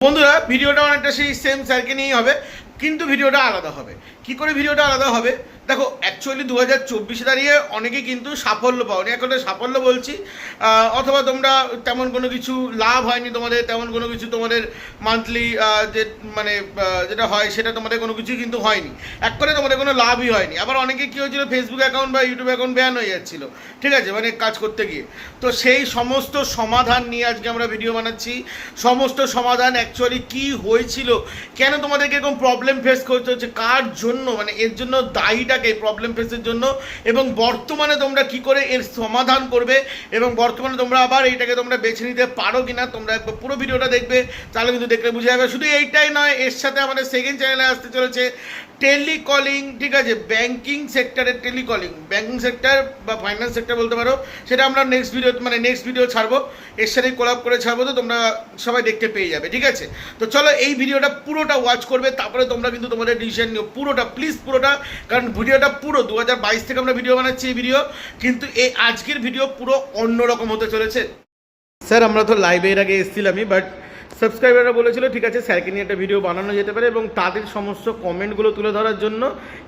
বন্ধুরা ভিডিওটা অনেকটা সেই সেম স্যারকে নিয়েই হবে কিন্তু ভিডিওটা আলাদা হবে। কি করে ভিডিওটা আলাদা হবে? দেখো অ্যাকচুয়ালি দু হাজার চব্বিশে দাঁড়িয়ে অনেকে কিন্তু সাফল্য পাওনি। এখন সাফল্য বলছি অথবা তোমরা তেমন কোনো কিছু লাভ হয়নি তোমাদের, তেমন কোনো কিছু তোমাদের মান্থলি যে মানে যেটা হয় সেটা তোমাদের কোনো কিছুই কিন্তু হয়নি। এক করে তোমাদের কোনো লাভই হয়নি। আবার অনেকে কী হয়েছিল ফেসবুক অ্যাকাউন্ট বা ইউটিউব অ্যাকাউন্ট ব্যান হয়ে যাচ্ছিল। ঠিক আছে? মানে কাজ করতে গিয়ে। তো সেই সমস্ত সমাধান নিয়ে আজকে আমরা ভিডিও বানাচ্ছি। সমস্ত সমাধান অ্যাকচুয়ালি কি হয়েছিল, কেন তোমাদেরকে এরকম প্রবলেম ফেস করতে হচ্ছে, কার জন্য মানে এর জন্য দায়ীটাকে প্রবলেম ফেসের জন্য। এবং বর্তমানে তোমরা কি করে এর সমাধান করবে? এবং বর্তমানে তোমরা আবার এইটাকে তোমরা বেছে নিতে পারো কি না তোমরা পুরো ভিডিওটা দেখবে। তাহলে কিন্তু দেখলে বুঝে যাবে। শুধু এইটাই নয়, এর সাথে আমাদের সেকেন্ড চ্যানেলে আসতে চলেছে। টেলিকলিং, ঠিক আছে? ব্যাংকিং সেক্টরের টেলিকলিং। ব্যাংকিং সেক্টর বা ফাইন্যান্স সেক্টর বলতে পারো, সেটা আমরা নেক্সট ভিডিও মানে নেক্সট ভিডিও ছাড়বো। এর সাথে কোলাপ করে ছাড়বো, তো তোমরা সবাই দেখতে পেয়ে যাবে, ঠিক আছে? তো চলো এই ভিডিওটা পুরোটা ওয়াচ করবে, তারপরে তোমরা কিন্তু তোমাদের ডিসিশন নিও। পুরোটা প্লিজ পুরোটা, কারণ ভিডিওটা পুরো দু হাজার বাইশ থেকে আমরা ভিডিও বানাচ্ছি এই ভিডিও কিন্তু এই আজকের ভিডিও পুরো অন্যরকম হতে চলেছে। স্যার, আমরা তো লাইভে এর আগে এসেছিলামই বাট সাবস্ক্রাইবাররা বলেছিল ঠিক আছে স্যারকে নিয়ে একটা ভিডিও বানানো যেতে পারে এবং তাদের সমস্ত কমেন্টগুলো তুলে ধরার জন্য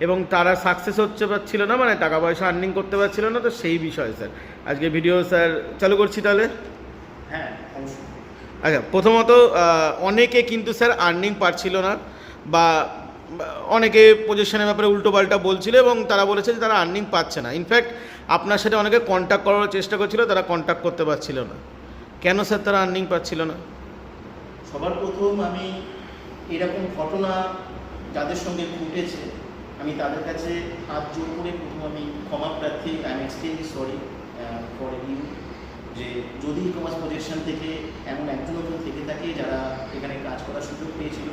এবং তারা সাকসেস হচ্ছে পারছিল না মানে টাকা পয়সা আর্নিং করতে পারছিল না তো সেই বিষয়ে স্যার। আজকে ভিডিও স্যার চালু করছি তাহলে? হ্যাঁ আচ্ছা প্রথমত অনেকে কিন্তু স্যার আর্নিং পাচ্ছিল না বা বা অনেকে পজিশনের ব্যাপারে উল্টো পাল্টা বলছিল এবং তারা বলেছে যে তারা আর্নিং পাচ্ছে না। ইনফ্যাক্ট আপনার সাথে অনেকে কন্ট্যাক্ট করার চেষ্টা করছিল তারা কন্ট্যাক্ট করতে পারছিল না। কেন স্যার তারা আর্নিং পাচ্ছিল না? সবার প্রথম আমি এরকম ঘটনা যাদের সঙ্গে ঘটেছে, আমি তাদের কাছে হাত জোর করে প্রথম আমি ক্ষমা প্রার্থী I am extremely sorry for you যে যদি ই কমার্স প্রজেকশন থেকে এমন একজন কেউ থেকে থাকে যারা এখানে কাজ করার সুযোগ পেয়েছিল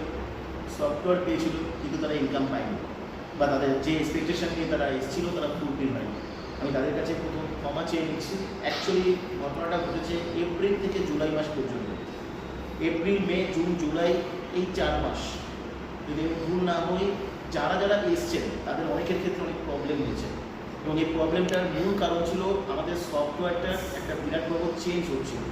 সফটওয়্যার পেয়েছিল, কিন্তু তারা ইনকাম পায়নি বা তাদের যে এক্সপেকটেশন নিয়ে তারা এসেছিল, তারা ফুলফিল হয়নি আমি তাদের কাছে প্রথম ক্ষমা চেয়ে নিচ্ছি। অ্যাকচুয়ালি ঘটনাটা ঘটেছে এপ্রিল থেকে জুলাই মাস পর্যন্ত। এপ্রিল, মে, জুন, জুলাই এই চার মাস। যদি আমি ভুল না হই যারা যারা এসছেন, তাদের অনেকের ক্ষেত্রে অনেক প্রবলেম হয়েছে। এবং এই প্রবলেমটার মূল কারণ ছিল আমাদের সফটওয়্যারটার একটা বিরাট বড় চেঞ্জ হচ্ছিল।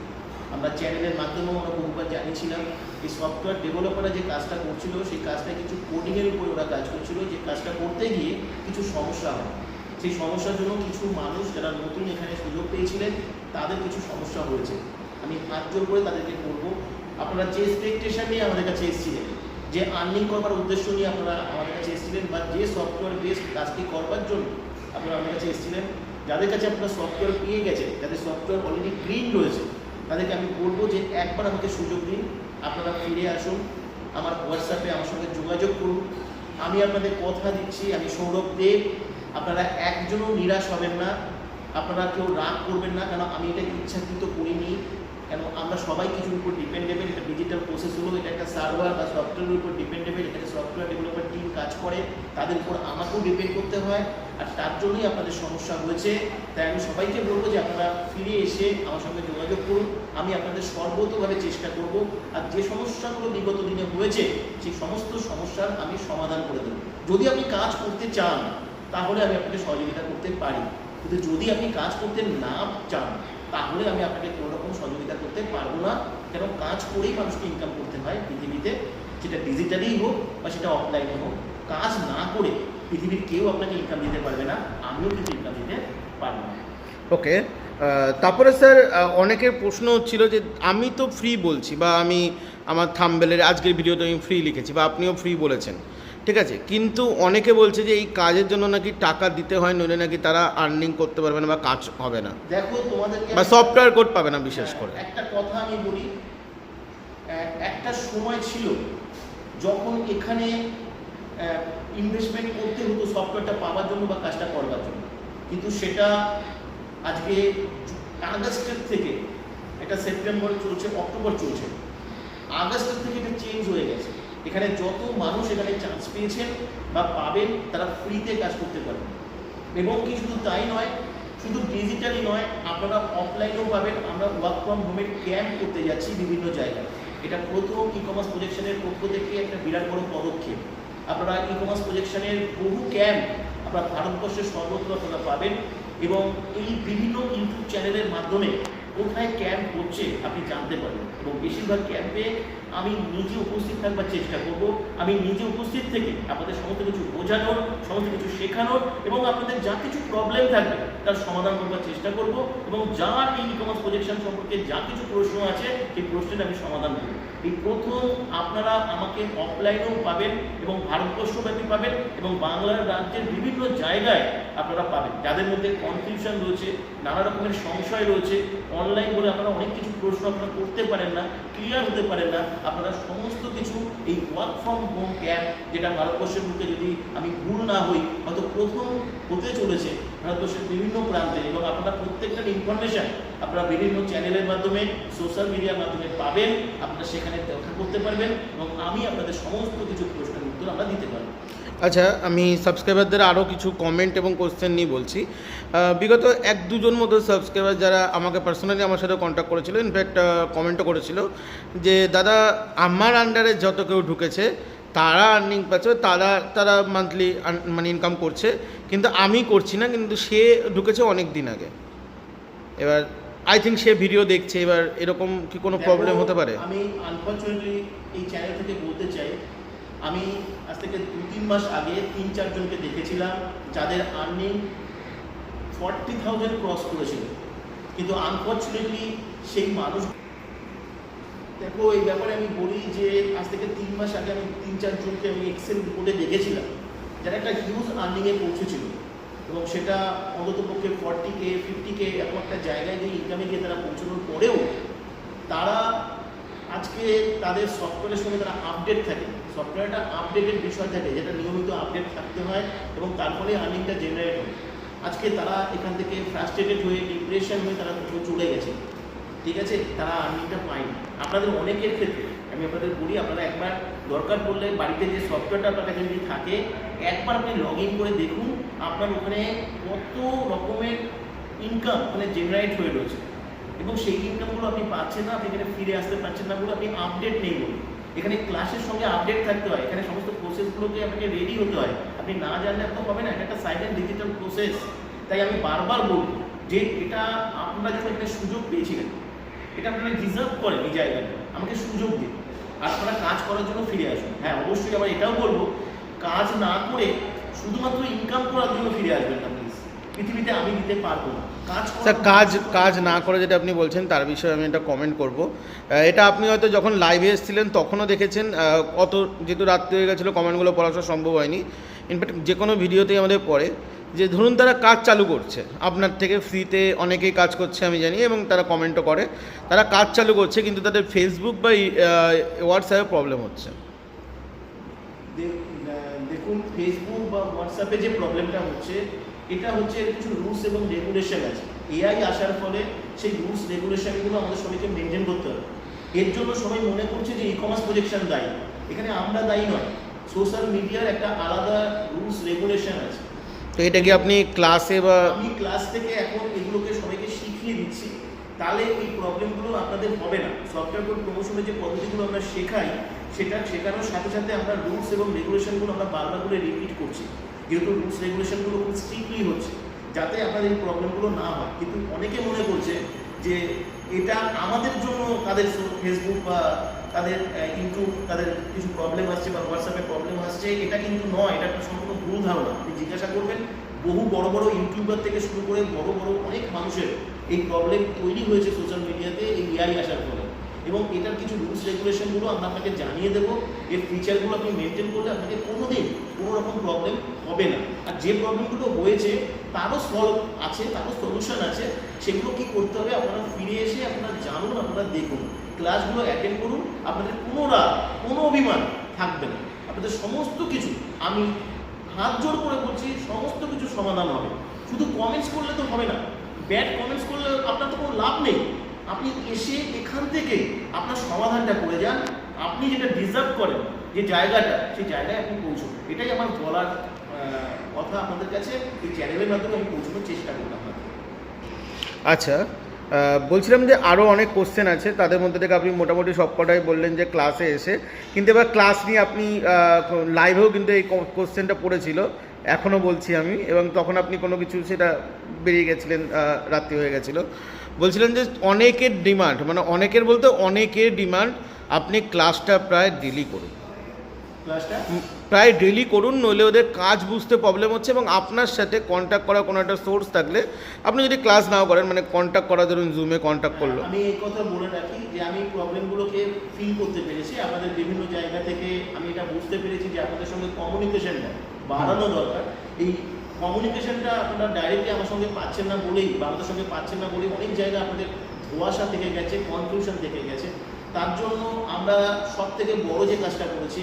আমরা চ্যানেলের মাধ্যমেও আমরা বহুবার জানিয়েছিলাম, এই সফটওয়্যার ডেভেলপাররা যে কাজটা করছিল, সেই কাজটা কিছু কোডিংয়ের উপরে ওরা কাজ করছিল। যে কাজটা করতে গিয়ে কিছু সমস্যা হয়। সেই সমস্যার জন্য কিছু মানুষ যারা নতুন এখানে সুযোগ পেয়েছিলেন, তাদের কিছু সমস্যা হয়েছে। আমি হাত জোর করে তাদেরকে বলব আপনারা যে এক্সপেকটেশন নিয়ে আমাদের কাছে এসেছিলেন, যে আর্নিং করবার উদ্দেশ্য নিয়ে আপনারা আমাদের কাছে এসেছিলেন বা যে সফটওয়্যার বেস কাজটি করবার জন্য আপনারা আমাদের কাছে এসেছিলেন, যাদের কাছে আপনারা সফটওয়্যার পেয়ে গেছেন, যাদের সফটওয়্যার অলরেডি গ্রিন রয়েছে, তাদেরকে আমি বলব যে একবার আমাকে সুযোগ দিন, আপনারা ফিরে আসুন, আমার হোয়াটসঅ্যাপে আমার সঙ্গে যোগাযোগ করুন। আমি আপনাদের কথা দিচ্ছি, আমি সৌরভ দেব, আপনারা একজনও নিরাশ হবেন না, আপনারা কেউ রাগ করবেন না, কেন আমি এটা ইচ্ছাকৃত করিনি। কেন আমরা সবাই কিছুর উপর ডিপেন্ডেবল এটা ডিজিটাল প্রসেস হলো, এটা একটা সার্ভার বা সফটওয়্যারের উপর ডিপেন্ডেবল এটা সফটওয়্যার ডেভেলপার টিম কাজ করে, তাদের উপর আমাকেও ডিপেন্ড করতে হয়, আর তার জন্যই আপনাদের সমস্যা হয়েছে। তাই আমি সবাইকে বলব যে আপনারা ফিরে এসে আমার সঙ্গে যোগাযোগ করুন। আমি আপনাদের সর্বতভাবে চেষ্টা করব, আর যে সমস্যাগুলো বিগত দিনে হয়েছে, সেই সমস্ত সমস্যার আমি সমাধান করে দেবো। যদি আপনি কাজ করতে চান, তাহলে আমি আপনাকে সহযোগিতা করতে পারি। কিন্তু যদি আপনি কাজ করতে না চান, তাহলে আমি আপনাকে কোনো করতে পারব না, কেন কাজ করেই মানুষকে ইনকাম করতে হয় পৃথিবীতে, সেটা ডিজিটালি হোক বা সেটা অফলাইনে হোক। কাজ না করে পৃথিবীর কেউ আপনাকে ইনকাম দিতে পারবে না, আমিও কিন্তু ইনকাম দিতে পারব না। ওকে তারপরে স্যার অনেকের প্রশ্ন হচ্ছিল যে আমি তো ফ্রি বলছি বা আমি আমার থাম্বেলের আজকের ভিডিওতে আমি ফ্রি লিখেছি বা আপনিও ফ্রি বলেছেন। ঠিক আছে? কিন্তু অনেকে বলছে যে এই কাজের জন্য নাকি টাকা দিতে হয় নইলে নাকি তারা আর্নিং করতে পারবে না বা কাজ হবে না। দেখো তোমাদেরকে বা সফটওয়্যার কোড পাবে না বিশেষ করে। একটা কথা আমি বলি একটা সময় ছিল যখন এখানে ইনভেস্টমেন্ট করতে হতো সফটওয়্যারটা পাওয়ার জন্য বা কাজটা করবার জন্য। কিন্তু সেটা আজকে আগস্টের থেকে এটা সেপ্টেম্বর চলছে অক্টোবর চলছে। আগস্টের থেকে এটা চেঞ্জ হয়ে গেছে। এখানে যত মানুষ এখানে চান্স পেয়েছেন বা পাবেন, তারা ফ্রিতে কাজ করতে পারবেন। এবং কি শুধু তাই নয়, শুধু ডিজিটালি নয়, আপনারা অফলাইনেও পাবেন, আমরা ওয়ার্ক ফ্রম হোমের ক্যাম্প করতে যাচ্ছি বিভিন্ন জায়গায়। এটা প্রথম ই কমার্স প্রজেকশনের পক্ষ থেকে একটা বিরাট বড় পদক্ষেপ। আপনারা ই কমার্স প্রজেকশনের বহু ক্যাম্প আপনারা ভারতবর্ষের সর্বত্র আপনারা পাবেন এবং এই বিভিন্ন ইউটিউব চ্যানেলের মাধ্যমে কোথায় ক্যাম্প হচ্ছে আপনি জানতে পারবেন এবং বেশিরভাগ ক্যাম্পে আমি নিজে উপস্থিত থাকবার চেষ্টা করব। আমি নিজে উপস্থিত থেকে আপনাদের সমস্ত কিছু বোঝানোর, সমস্ত কিছু শেখানোর এবং আপনাদের যা কিছু প্রবলেম থাকবে তার সমাধান করবার চেষ্টা করব এবং যার এই ই কমার্স প্রজেকশন সম্পর্কে যা কিছু প্রশ্ন আছে সেই প্রশ্নের আমি সমাধান করব। এই প্রথম আপনারা আমাকে অফলাইনেও পাবেন এবং ভারতবর্ষব্যাপী পাবেন এবং বাংলার রাজ্যের বিভিন্ন জায়গায় আপনারা পাবেন। যাদের মধ্যে কনফিউশন রয়েছে, নানা রকমের সংশয় রয়েছে অনলাইন বলে আপনারা অনেক কিছু প্রশ্ন আপনারা করতে পারেন না ক্লিয়ার হতে পারেন না, আপনারা সমস্ত কিছু এই ওয়ার্ক ফ্রম হোম ক্যাম্প যেটা ভারতবর্ষের বুকে যদি আমি ভুল না হই, হয়তো প্রথম হতে চলেছে ভারতবর্ষের বিভিন্ন প্রান্তে এবং আপনারা প্রত্যেকটার ইনফরমেশন আপনারা বিভিন্ন চ্যানেলের মাধ্যমে সোশ্যাল মিডিয়ার মাধ্যমে পাবেন, আপনারা সেখানে দেখা করতে পারবেন এবং আমি আপনাদের সমস্ত কিছু প্রশ্নের উত্তর আমরা দিতে পারব। আচ্ছা আমি সাবস্ক্রাইবারদের আরও কিছু কমেন্ট এবং কোশ্চেন নিয়ে বলছি। বিগত এক দুজন মতো সাবস্ক্রাইবার যারা আমাকে পার্সোনালি আমার সাথে কন্ট্যাক্ট করেছিল ইনফ্যাক্ট কমেন্টও করেছিল যে দাদা আমার আন্ডারে যত কেউ ঢুকেছে তারা আর্নিং পাচ্ছে তারা তারা মান্থলি মানে ইনকাম করছে কিন্তু আমি করছি না কিন্তু সে ঢুকেছে অনেক দিন আগে। এবার আই থিঙ্ক সে ভিডিও দেখছে এবার এরকম কি কোনো প্রবলেম হতে পারে? আমি আনফর্চুনেটলি এই চ্যানেল থেকে বলতে চাই আমি আজ থেকে দু তিন মাস আগে তিন চারজনকে দেখেছিলাম যাদের আর্নিং ফর্টি থাউজেন্ড ক্রস করেছিল। কিন্তু আনফর্চুনেটলি সেই মানুষ দেখো, এই ব্যাপারে আমি বলি যে আজ থেকে তিন মাস আগে আমি তিন চারজনকে আমি এক্সেল রিপোর্টে দেখেছিলাম, যারা একটা হিউজ আর্নিংয়ে পৌঁছেছিল এবং সেটা অন্তত পক্ষে ফর্টি কে ফিফটি কে একটা জায়গায় গিয়ে ইনকামে গিয়ে তারা পৌঁছানোর পরেও তারা আজকে তাদের সফটওয়্যারের সঙ্গে তারা আপডেট থাকে। সফটওয়্যারটা আপডেটের বিষয় থাকে, যেটা নিয়মিত আপডেট থাকতে হয় এবং তারপরে আর্নিংটা জেনারেট হয়। আজকে তারা এখান থেকে ফ্রাস্ট্রেটেড হয়ে ডিপ্রেশন হয়ে তারা চলে গেছে। ঠিক আছে? তারা আর্নিংটা পায়নি। আপনাদের অনেকের ক্ষেত্রে, আমি আপনাদের বলি, আপনারা একবার দরকার পড়লে বাড়িতে যে সফটওয়্যারটা আপনার কাছে যদি থাকে, একবার আপনি লগ ইন করে দেখুন, আপনার ওখানে কত রকমের ইনকাম ওখানে জেনারেট হয়ে রয়েছে। এবং সেই ইনকামগুলো আপনি পাচ্ছেন না, আপনি এখানে ফিরে আসতে পারছেন না বলে আপনি আপডেট নেই বলুন। এখানে ক্লাসের সঙ্গে আপডেট থাকতে হয়। এখানে সমস্ত প্রসেসগুলোকে আপনাকে রেডি হতে হয়। আপনি না জানলে আপনার হবে না, এটা একটা সাইলেন্ট ডিজিটাল প্রসেস তাই আমি বারবার বলব যে এটা আপনারা যখন একটা সুযোগ পেয়েছিলেন, এটা আপনারা ডিজার্ভ করেন এই জায়গায়। আমাকে সুযোগ দিন। আপনারা কাজ করার জন্য ফিরে আসুন। হ্যাঁ অবশ্যই আবার এটাও বলব, কাজ না করে শুধুমাত্র ইনকাম করার জন্য ফিরে আসবেন না প্লিজ পৃথিবীতে আমি দিতে পারব না। স্যার কাজ কাজ না করে যেটা আপনি বলছেন তার বিষয়ে আমি এটা কমেন্ট করব। এটা আপনি হয়তো যখন লাইভে এসেছিলেন তখনও দেখেছেন অত যেহেতু রাত্রি হয়ে গেছিল কমেন্টগুলো পড়াশোনা সম্ভব হয়নি। ইনফ্যাক্ট যে কোনো ভিডিওতেই আমাদের পড়ে যে ধরুন তারা কাজ চালু করছে আপনার থেকে ফ্রিতে অনেকেই কাজ করছে আমি জানি এবং তারা কমেন্টও করে। তারা কাজ চালু করছে কিন্তু তাদের ফেসবুক বা হোয়াটসঅ্যাপে প্রবলেম হচ্ছে। দেখুন ফেসবুক বা হোয়াটসঅ্যাপে যে প্রবলেমটা হচ্ছে এটা হচ্ছে এর কিছু রুলস এবং রেগুলেশন আছে। এআই আসার ফলে সেই রুলস রেগুলেশনগুলো আমাদের সবাইকে মেনটেন করতে হবে। এর জন্য সবাই মনে করছে যে ই কমার্স প্রজেকশন দায়ী। এখানে আমরা দায়ী নয় সোশ্যাল মিডিয়ার একটা আলাদা রুলস রেগুলেশন আছে। তো এটা কি আপনি ক্লাসে বা আমি ক্লাস থেকে এখন এগুলোকে সবাইকে শিখিয়ে দিচ্ছি। তাহলে এই প্রবলেমগুলো আপনাদের হবে না। সফটওয়্যার কোড প্রমোশনের যে পদ্ধতিগুলো আমরা শেখাই সেটা শেখানোর সাথে সাথে আমরা রুলস এবং রেগুলেশনগুলো আমরা বারবার করে রিপিট করছি। যেহেতু রুলস রেগুলেশনগুলো খুব স্ট্রিক্টলি হচ্ছে, যাতে আপনাদের এই প্রবলেমগুলো না হয়। কিন্তু অনেকে মনে করছে যে এটা আমাদের জন্য তাদের ফেসবুক বা তাদের ইউটিউব তাদের কিছু প্রবলেম আসছে বা হোয়াটসঅ্যাপে প্রবলেম আসছে, এটা কিন্তু নয়, এটা একটা সম্পূর্ণ ভুল ধারণা। আপনি জিজ্ঞাসা করবেন, বহু বড় বড় ইউটিউবার থেকে শুরু করে বড় বড় অনেক মানুষের এই প্রবলেম তৈরি হয়েছে সোশ্যাল মিডিয়াতে এই এআই আসার ফলে। এবং এটার কিছু রুলস রেগুলেশনগুলো আমরা আপনাকে জানিয়ে দেবো। এর ফিচারগুলো আপনি মেনটেন করলে আপনাকে কোনো দিন কোনো রকম প্রবলেম হবে না। আর যে প্রবলেমগুলো হয়েছে, তারও সলভ আছে, তারও সলিউশন আছে, সেগুলো কি করতে হবে আপনারা ফিরে এসে আপনারা জানুন, আপনারা দেখুন। ক্লাসগুলো অ্যাটেন্ড করুন, আপনাদের কোনো রাগ কোনো অভিমান থাকবে না। আপনাদের সমস্ত কিছু, আমি হাত জোর করে বলছি, সমস্ত কিছু সমাধান হবে। শুধু কমেন্টস করলে তো হবে না। ব্যাড কমেন্টস করলে আপনার তো কোনো লাভ নেই। আপনি এসে এখান থেকে আপনার সমাধানটা করে যান। আপনি যেটা ডিজার্ভ করেন, যে জায়গাটা, সেই জায়গায় আপনি পৌঁছুন এটাই আমার বলার কথা আপনাদের কাছে। এই চ্যানেলের মাধ্যমে আমি পৌঁছানোর চেষ্টা করলাম আচ্ছা বলছিলাম যে আরও অনেক কোশ্চেন আছে। তাদের মধ্যে থেকে আপনি মোটামুটি সব কটাই বললেন যে ক্লাসে এসে। কিন্তু এবার ক্লাস নিয়ে আপনি লাইভেও কিন্তু এই কোশ্চেনটা পড়েছিল। এখনও বলছি আমি। এবং তখন আপনি কোনো কিছু সেটা বেরিয়ে গেছিলেন রাত্রি হয়ে গেছিল। বলছিলেন যে অনেকের ডিমান্ড মানে অনেকের বলতে অনেকের ডিমান্ড আপনি ক্লাসটা প্রায় ডেলি করুন। ক্লাসটা? প্রায় ডেলি করুন নইলে ওদের কাজ বুঝতে প্রবলেম হচ্ছে এবং আপনার সাথে কন্ট্যাক্ট করার কোনো একটা সোর্স থাকলে আপনি যদি ক্লাস নাও করেন মানে কন্ট্যাক্ট করা ধরুন জুমে কন্ট্যাক্ট করল। আমি এই কথা বলে রাখি যে আমি প্রবলেমগুলোকে ফিল করতে পেরেছি। আপনাদের বিভিন্ন জায়গা থেকে আমি এটা বুঝতে পেরেছি যে আপনাদের সঙ্গে কমিউনিকেশনটা বাড়ানো দরকার। এই কমিউনিকেশনটা আপনারা ডাইরেক্টলি আমার সঙ্গে পাচ্ছেন না বলেই বা আমাদের সঙ্গে পাচ্ছেন না বলেই অনেক জায়গায় আপনাদের ধোয়াশা থেকে গেছে কনফিউশন থেকে গেছে। তার জন্য আমরা সব থেকে বড় যে কাজটা করেছি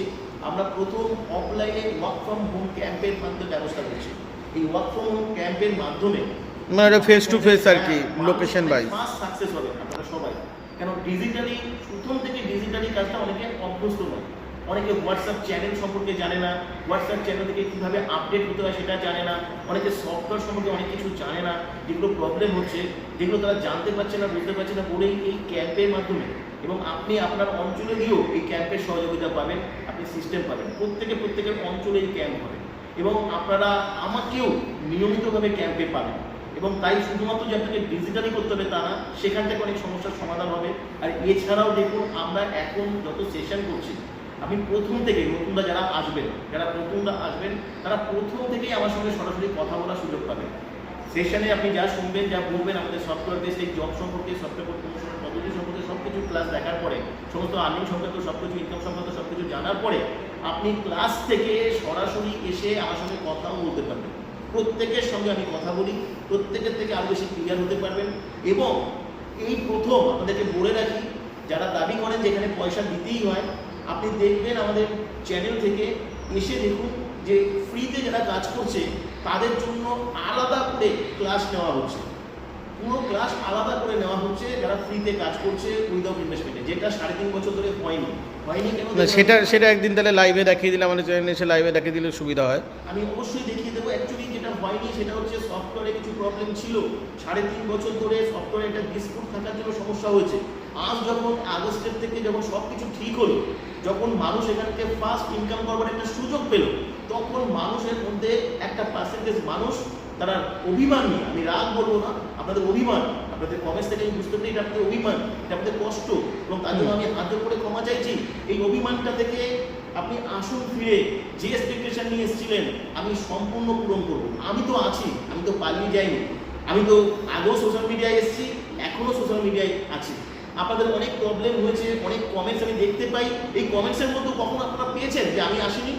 আমরা প্রথম অফলাইনে ওয়ার্ক ফ্রম হোম ক্যাম্পের মাধ্যমে ব্যবস্থা করছি। এই ওয়ার্ক ফ্রম হোম ক্যাম্পের মাধ্যমে মানে ফেস টু ফেস আর কি লোকেশন বাই ফার্স্ট সাকসেস হবে আপনারা সবাই। কেন ডিজিটালি প্রথম থেকে ডিজিটালি কাজটা অনেকে অভ্যস্ত নয়। অনেকে হোয়াটসঅ্যাপ চ্যানেল সম্পর্কে জানে না হোয়াটসঅ্যাপ চ্যানেল থেকে কীভাবে আপডেট হতে হয় সেটা জানে না, অনেকে সফটওয়্যার সম্পর্কে অনেক কিছু জানে না, যেগুলো প্রবলেম হচ্ছে, যেগুলো তারা জানতে পারছে না, বুঝতে পারছে না বলেই এই ক্যাম্পের মাধ্যমে। এবং আপনি আপনার অঞ্চলে গিয়েও এই ক্যাম্পের সহযোগিতা পাবেন, আপনি সিস্টেম পাবেন। প্রত্যেকে প্রত্যেকের অঞ্চলে এই ক্যাম্প হবে। এবং আপনারা আমাকেও নিয়মিতভাবে ক্যাম্পে পাবেন। এবং তাই শুধুমাত্র যে আপনাকে ডিজিটালি করতে হবে তা না, সেখান থেকে অনেক সমস্যার সমাধান হবে। আর এছাড়াও দেখুন, আমরা এখন যত সেশন করছি আমি প্রথম থেকে নতুনরা যারা আসবেন, যারা নতুনরা আসবেন, তারা প্রথম থেকেই আমার সঙ্গে সরাসরি কথা বলার সুযোগ পাবেন। সেশনে আপনি যা শুনবেন, যা বলবেন, আমাদের সফটওয়্যার বেসড জব সম্পর্কে সফটওয়্যার পদ্ধতি সম্পর্কে সব কিছু ক্লাস দেখার পরে, সমস্ত আর্নিং সংক্রান্ত সব কিছু ইনকাম সংক্রান্ত সব কিছু জানার পরে, আপনি ক্লাস থেকে সরাসরি এসে আমার সঙ্গে কথাও বলতে পারবেন। প্রত্যেকের সঙ্গে আমি কথা বলি, প্রত্যেকের থেকে আরও বেশি ক্লিয়ার হতে পারবেন এবং এই প্রথম আপনাদেরকে বলে রাখি, যারা দাবি করেন যে এখানে পয়সা দিতেই হয় আপনি দেখবেন আমাদের চ্যানেল থেকে এসে দেখুন যে ফ্রিতে যারা কাজ করছে তাদের জন্য আলাদা করে ক্লাস নেওয়া হচ্ছে। পুরো ক্লাস আলাদা করে নেওয়া হচ্ছে যারা ফ্রিতে কাজ করছে উইদাউট ইনভেস্টমেন্টে যেটা সাড়ে তিন বছর ধরে হয়নি। হয়নি কেন সেটা সেটা একদিন তাহলে লাইভে দেখিয়ে দিলে আমাদের চ্যানেলে এসে লাইভে দেখিয়ে দিলে সুবিধা হয়। আমি অবশ্যই দেখিয়ে দেবো। অ্যাকচুয়ালি যেটা হয়নি সেটা হচ্ছে সফটওয়্যারে কিছু প্রবলেম ছিল। সাড়ে তিন বছর ধরে সফটওয়্যারে একটা ডিসপুট থাকার জন্য সমস্যা হয়েছে। আজ যখন আগস্টের থেকে যখন সব কিছু ঠিক হলো যখন মানুষ এখান থেকে ফার্স্ট ইনকাম করবার একটা সুযোগ পেল, তখন মানুষের মধ্যে একটা পার্সেন্টেজ মানুষ তারা অভিমান নিয়ে, আমি রাগ বলব না, আপনাদের অভিমান, আপনাদের কমেন্টস থেকে আমি বুঝতে পারি এটা আপনাদের অভিমান, এটা আপনাদের কষ্ট এবং তার জন্য আমি হাত করে ক্ষমা চাইছি। এই অভিমানটা থেকে আপনি আসুন ফিরে, যে এক্সপেকটেশন নিয়ে এসেছিলেন, আমি সম্পূর্ণ পূরণ করব। আমি তো আছি, আমি তো পালিয়ে যাইনি। আমি তো আগেও সোশ্যাল মিডিয়ায় এসেছি এখনও সোশ্যাল মিডিয়ায় আছি। আপনাদের অনেক প্রবলেম হয়েছে, অনেক কমেন্টস আমি দেখতে পাই। এই কমেন্টসের মধ্যে কখনো আপনারা পেয়েছেন যে আমি আসিনি?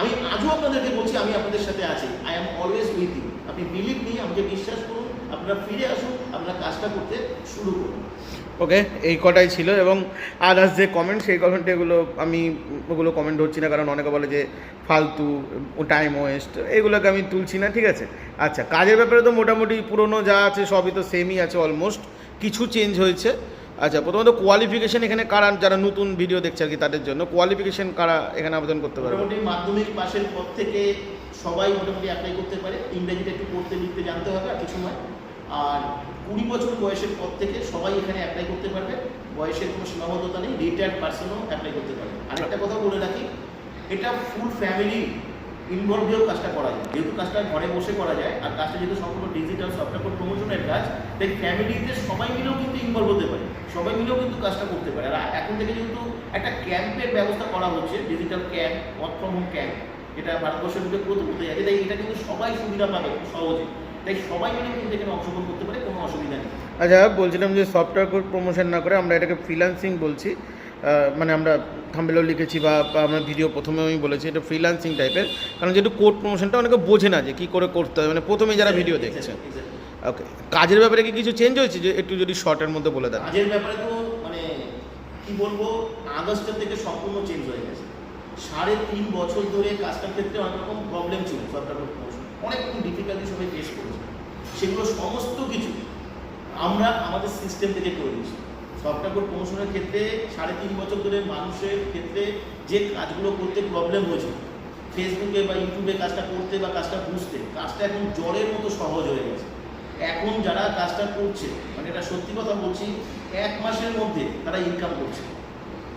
আমি আজও আপনাদেরকে বলছি, আমি আপনাদের সাথে আছি। I am always with you আপনি বিলিভ নিয়ে আমাকে বিশ্বাস করুন, আপনারা ফিরে আসুন, আপনারা কাজটা করতে শুরু করুন। ওকে এই কটাই ছিল এবং আদার্স যে কমেন্ট সেই কমেন্ট এগুলো আমি, ওগুলো কমেন্ট হচ্ছি না, কারণ অনেকে বলে যে ফালতু টাইম ওয়েস্ট এগুলোকে আমি তুলছি না, ঠিক আছে? আচ্ছা কাজের ব্যাপারে তো মোটামুটি পুরনো যা আছে, সবই তো সেমই আছে অলমোস্ট কিছু চেঞ্জ হয়েছে। আচ্ছা প্রথমত কোয়ালিফিকেশন এখানে কারা, যারা নতুন ভিডিও দেখছে আর কি, তাদের জন্য কোয়ালিফিকেশন কারা এখানে আবেদন করতে পারে মাধ্যমিক পাশের পর থেকে সবাই মোটামুটি অ্যাপ্লাই করতে পারে। ইংরেজিতে একটু পড়তে লিখতে জানতে হবে আর কিছু নয়। আর কুড়ি বছর বয়সের পর থেকে সবাই এখানে অ্যাপ্লাই করতে পারবে। বয়সের কোনো সীমাবদ্ধতা নেই রিটায়ার্ড পার্সনও অ্যাপ্লাই করতে পারবে। আরেকটা কথা বলে রাখি, এটা ফুল ফ্যামিলি ইনভলভ হয়েও কাজটা করা যায়, যেহেতু কাজটা ঘরে বসে করা যায়, আর কাজটা যেহেতু সম্পূর্ণ ডিজিটাল সফটওয়্যার প্রমোশনের কাজ তাই ফ্যামিলিতে সবাই মিলেও কিন্তু ইনভলভ হতে পারে, সবাই মিলেও কিন্তু কাজটা করতে পারে। আর এখন থেকে যেহেতু একটা ক্যাম্পের ব্যবস্থা করা হচ্ছে digital camp work from home camp এটা ভারতবর্ষের মধ্যে প্রথম হতে যাচ্ছে, তাই এটা কিন্তু সবাই সুবিধা পাবে সহজে। তাই সবাই মিলে কিন্তু এখানে অংশগ্রহণ করতে পারে, কোনো অসুবিধা নেই। আচ্ছা বলছিলাম যে সফটওয়্যার প্রমোশন না করে আমরা এটাকে ফ্রিল্যান্সিং বলছি। মানে আমরা থাম্বেলেও লিখেছি বা আমরা ভিডিও প্রথমে আমি বলেছি এটা ফ্রিল্যান্সিং টাইপের কারণ যেহেতু কোড প্রমোশনটা অনেকে বোঝে না যে কী করে করতে হয় মানে প্রথমে যারা ভিডিও দেখছে। ওকে কাজের ব্যাপারে কি কিছু চেঞ্জ হয়েছে? যে একটু যদি শর্টের মধ্যে বলে দেন। কাজের ব্যাপারে তো মানে কি বলব আগস্টের থেকে সম্পূর্ণ চেঞ্জ হয়ে গেছে। সাড়ে তিন বছর ধরে কাজটার ক্ষেত্রে অনেক রকম প্রবলেম ছিল সফটওয়্যার প্রমোশন অনেক রকম ডিফিকাল্টি সবাই ফেস করেছে। সেগুলো সমস্ত কিছু আমরা আমাদের সিস্টেম থেকে করে দিয়েছি। সফটওয়্যার প্রমোশনের ক্ষেত্রে সাড়ে তিন বছর ধরে মানুষের ক্ষেত্রে যে কাজগুলো করতে প্রবলেম হয়েছে ফেসবুকে বা ইউটিউবে কাজটা করতে বা কাজটা বুঝতে, কাজটা এখন জ্বরের মতো সহজ হয়ে গেছে। এখন যারা কাজটা করছে মানে এটা সত্যি কথা বলছি, এক মাসের মধ্যে তারা ইনকাম করছে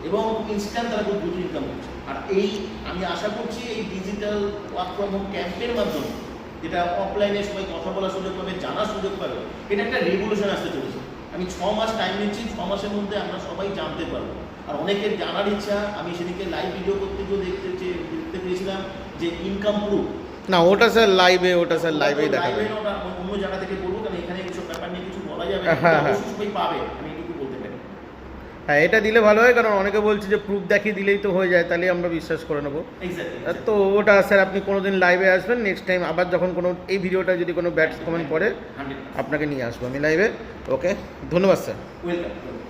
এবং ইনস্ট্যান্ট তারা খুব দ্রুত ইনকাম করছে। আর এই আমি আশা করছি এই ডিজিটাল ওয়ার্ক ফ্রম হোম ক্যাম্পের মাধ্যমে, যেটা অফলাইনে সবাই কথা বলার সুযোগ পাবে, জানার সুযোগ পাবে, এটা একটা রেগুলেশন আসতে চলেছে। আমি ছ মাস টাইম নিচ্ছি ছ মাসের মধ্যে আমরা সবাই জানতে পারব। আর অনেকের জানার ইচ্ছা আমি সেদিকে লাইভ ভিডিও করতে গিয়ে দেখতে দেখতে পেয়েছিলাম যে ইনকাম প্রুফ না ওটা স্যার লাইভে ওটা স্যার লাইভেই দেখা লাইভে ওটা অন্য জায়গা থেকে বলব কারণ এখানে কিছু ব্যাপার নিয়ে কিছু বলা যাবে না। হ্যাঁ, হ্যাঁ। সবাই পাবে। আমি হ্যাঁ এটা দিলে ভালো হয় কারণ অনেকে বলছে যে প্রুফ দেখিয়ে দিলেই তো হয়ে যায় তাহলে আমরা বিশ্বাস করে নেব। তো ওটা স্যার আপনি কোনো দিন লাইভে আসবেন নেক্সট টাইম আবার যখন কোনো এই ভিডিওটা যদি কোনো ব্যাটস কমেন্ট পড়ে আপনাকে নিয়ে আসব আমি লাইভে ওকে ধন্যবাদ স্যার ওয়েলকাম